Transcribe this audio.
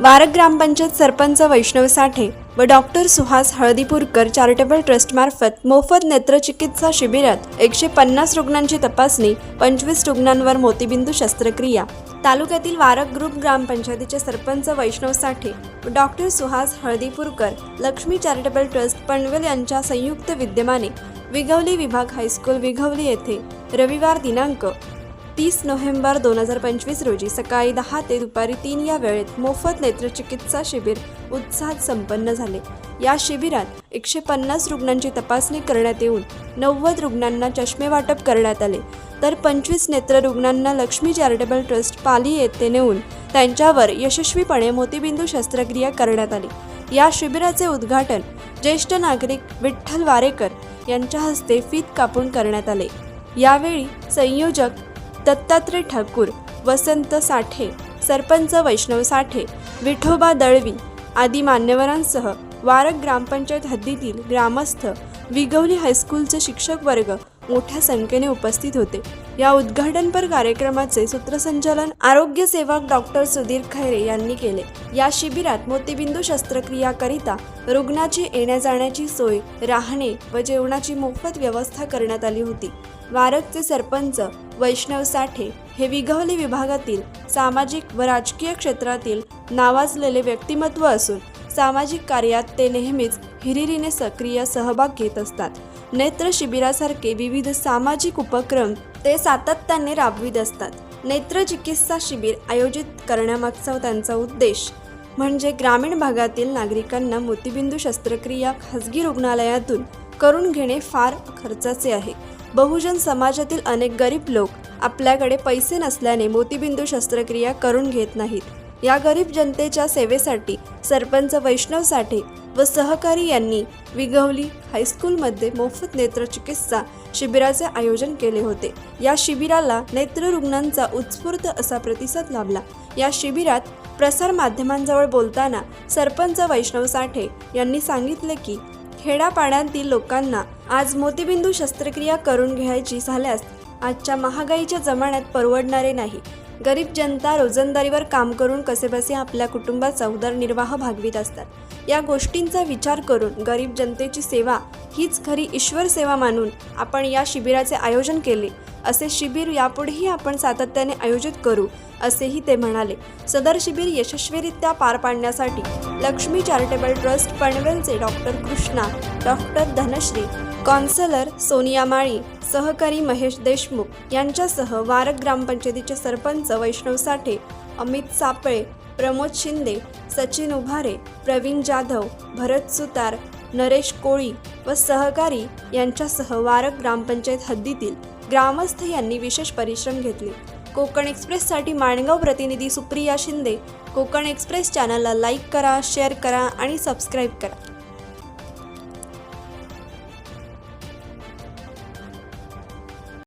वारक ग्रामपंचायत सरपंच वैष्णव साठे व doctor Suhas Haldipurkar charitable ट्रस्टमार्फत मोफत नेत्रचिकित्सा शिबिरात एकशे पन्नास रुग्णांची तपासणी पंचवीस रुग्णांवर मोतीबिंदू शस्त्रक्रिया. तालुक्यातील वारक ग्रुप ग्रामपंचायतीचे सरपंच वैष्णव साठे व doctor Suhas Haldipurkar Lakshmi charitable trust Panvel यांच्या संयुक्त विद्यमाने विघवली विभाग हायस्कूल विघवली येथे रविवार दिनांक तीस नोव्हेंबर दोन हजार पंचवीस रोजी सकाळी दहा ते दुपारी तीन या वेळेत मोफत नेत्रचिकित्सा शिबिर उत्साहात संपन्न झाले. या शिबिरात एकशे पन्नास रुग्णांची तपासणी करण्यात येऊन नव्वद रुग्णांना चष्मे वाटप करण्यात आले. तर पंचवीस नेत्र रुग्णांना लक्ष्मी चॅरिटेबल ट्रस्ट पाली येथे नेऊन त्यांच्यावर यशस्वीपणे मोतीबिंदू शस्त्रक्रिया करण्यात आली. या शिबिराचे उद्घाटन ज्येष्ठ नागरिक विठ्ठल वारेकर यांच्या हस्ते फीत कापून करण्यात आले. यावेळी संयोजक दत्तात्रय ठाकूर वसंत साठे सरपंच वैष्णव साठे विठोबा दळवी आदी मान्यवरांसह वारक ग्रामपंचायत हद्दीतील ग्रामस्थ विगवली हायस्कूलचे शिक्षक वर्ग मोठ्या संख्येने उपस्थित होते. या उद्घाटनपर कार्यक्रमाचे सूत्रसंचालन आरोग्य सेवक डॉक्टर सुधीर खैरे यांनी केले. या शिबिरात मोतीबिंदू शस्त्रक्रियाकरिता रुग्णाची येण्या जाण्याची सोय राहणे व जेवणाची मोफत व्यवस्था करण्यात आली होती. वारकचे सरपंच वैष्णव साठे हे विघवली विभागातील सामाजिक व राजकीय क्षेत्रातील नावाजलेले व्यक्तिमत्व असून सामाजिक कार्यात ते नेहमीच हिरिरीने सक्रिय सहभाग घेत असतात. नेत्र शिबिरासारखे विविध सामाजिक उपक्रम ते सातत्याने राबवित असतात. नेत्र चिकित्सा शिबिर आयोजित करण्यामागचा त्यांचा उद्देश म्हणजे ग्रामीण भागातील नागरिकांना मोतीबिंदू शस्त्रक्रिया खाजगी रुग्णालयातून करून घेणे फार खर्चाचे आहे. बहुजन समाजातील अनेक गरीब लोक आपल्याकडे पैसे नसल्याने मोतीबिंदू शस्त्रक्रिया करून घेत नाहीत. या गरीब जनतेच्या सेवेसाठी सरपंच वैष्णव साठे व सहकारी यांनी विघवली हायस्कूलमध्ये मोफत नेत्रचिकित्सा शिबिराचे आयोजन केले होते. या शिबिराला नेत्ररुग्णांचा उत्स्फूर्त असा प्रतिसाद लाभला. या शिबिरात प्रसार माध्यमांजवळ बोलताना सरपंच वैष्णव साठे यांनी सांगितले की खेड्यापाड्यांतील लोकांना आज मोतीबिंदू शस्त्रक्रिया करून घ्यायची झाल्यास आजच्या महागाईच्या जमान्यात परवडणारे नाही. गरीब जनता रोजंदारीवर काम करून कसेबसे आपल्या कुटुंबाचा उदरनिर्वाह भागवित असतात. या गोष्टींचा विचार करून गरीब जनतेची सेवा हीच खरी ईश्वर सेवा मानून आपण या शिबिराचे आयोजन केले. असे शिबिर यापुढेही आपण सातत्याने आयोजित करू असेही ते म्हणाले. सदर शिबिर यशस्वीरित्या पार पाडण्यासाठी Lakshmi charitable trust पनवेलचे doctor Krishna doctor Dhanashree counsellor Sonia Mali सहकारी महेश देशमुख यांच्यासह वारक ग्रामपंचायतीचे सरपंच वैष्णव साठे अमित सापळे प्रमोद शिंदे सचिन उभारे प्रवीण जाधव भरत सुतार नरेश कोळी व सहकारी यांच्यासह वारक ग्रामपंचायत हद्दीतील ग्रामस्थ यांनी विशेष परिश्रम घेतले. कोकण एक्सप्रेससाठी माणगाव प्रतिनिधी सुप्रिया शिंदे कोकण एक्सप्रेस चॅनलला लाईक करा शेअर करा आणि सबस्क्राईब करा.